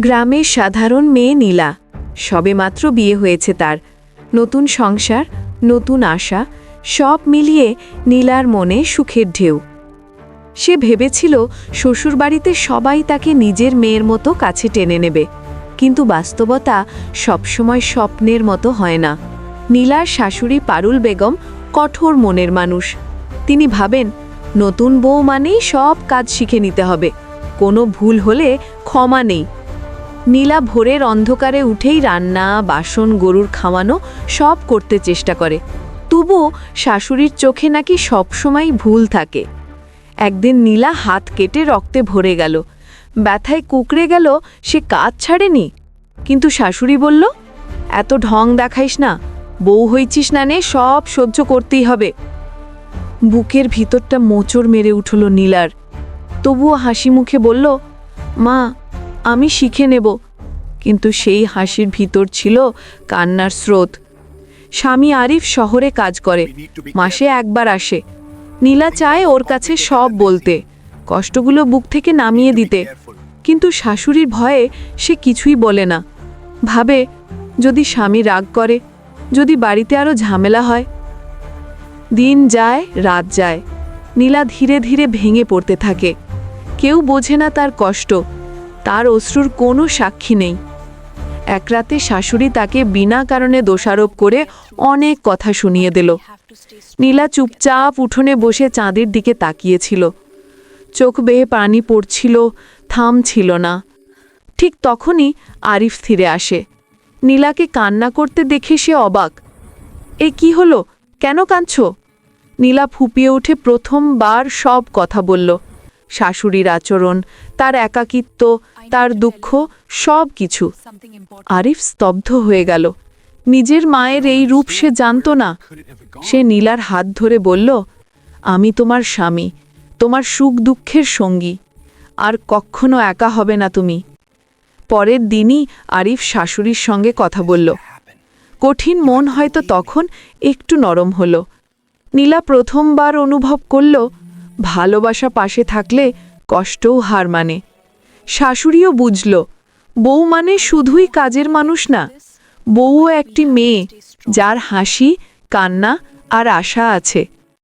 গ্রামের সাধারণ মেয়ে নীলা। সবেমাত্র বিয়ে হয়েছে তার। নতুন সংসার, নতুন আশা, সব মিলিয়ে নীলার মনে সুখের ঢেউ। সে ভেবেছিল শ্বশুরবাড়িতে সবাই তাকে নিজের মেয়ের মতো কাছে টেনে নেবে। কিন্তু বাস্তবতা সবসময় স্বপ্নের মতো হয় না। নীলার শাশুড়ি পারুল বেগম কঠোর মনের মানুষ। তিনি ভাবেন, নতুন বউ মানেই সব কাজ শিখে নিতে হবে। কোনো ভুল হলে ক্ষমা নেই। নীলা ভোরের অন্ধকারে উঠেই রান্না, বাসন, গরুর খাওয়ানো সব করতে চেষ্টা করে। তবুও শাশুড়ির চোখে নাকি সবসময় ভুল থাকে। একদিন নীলা হাত কেটে রক্তে ভরে গেল। ব্যথায় কুকড়ে গেল, সে কাজ ছাড়েনি। কিন্তু শাশুড়ি বলল, এত ঢং দেখাইস না, বউ হইছিস না নে, সব সহ্য করতেই হবে। বুকের ভিতরটা মোচড় মেরে উঠল নীলার। তবুও হাসি মুখে বলল, মা আমি শিখে নেব। কিন্তু সেই হাসির ভিতর ছিল কান্নার স্রোত। স্বামী আরিফ শহরে কাজ করে। মাসে একবার আসে। নীলা চায় ওর কাছে সব বলতে কষ্টগুলো বুক থেকে নামিয়ে দিতে। কিন্তু শাশুড়ির ভয়ে সে কিছুই বলে না। ভাবে যদি স্বামী রাগ করে যদি বাড়িতে আরও ঝামেলা হয়। দিন যায় রাত যায়। নীলা ধীরে ধীরে ভেঙে পড়তে থাকে। কেউ বোঝে না তার কষ্ট। তার অশ্রুর কোনো সাক্ষী নেই। এক রাতে শাশুড়ি তাকে বিনা কারণে দোষারোপ করে অনেক কথা শুনিয়ে দিল। নীলা চুপচাপ উঠোনে বসে চাঁদের দিকে তাকিয়েছিল। চোখ বেয়ে পানি পড়ছিল থাম ছিল না। ঠিক তখনই আরিফ ফিরে আসে। নীলাকে কান্না করতে দেখে সে অবাক। এ কি হলো? কেন কাঁদছ? নীলা ফুপিয়ে উঠে প্রথমবার সব কথা বলল। শাশুড়ির আচরণ, তার একাকিত্ব, তার দুঃখ, সব কিছু। আরিফ স্তব্ধ হয়ে গেল। নিজের মায়ের এই রূপ সে জানত না। সে নীলার হাত ধরে বলল, আমি তোমার স্বামী, তোমার সুখ দুঃখের সঙ্গী। আর কখনো একা হবে না তুমি। পরের দিনই আরিফ শাশুড়ির সঙ্গে কথা বলল। কঠিন মন হয়তো তখন একটু নরম হলো। নীলা প্রথমবার অনুভব করল ভালোবাসা পাশে থাকলে কষ্টও হার মানে। শাশুড়িও বুঝল, বউ মানে শুধুই কাজের মানুষ না, বউও একটি মেয়ে, যার হাসি, কান্না আর আশা আছে।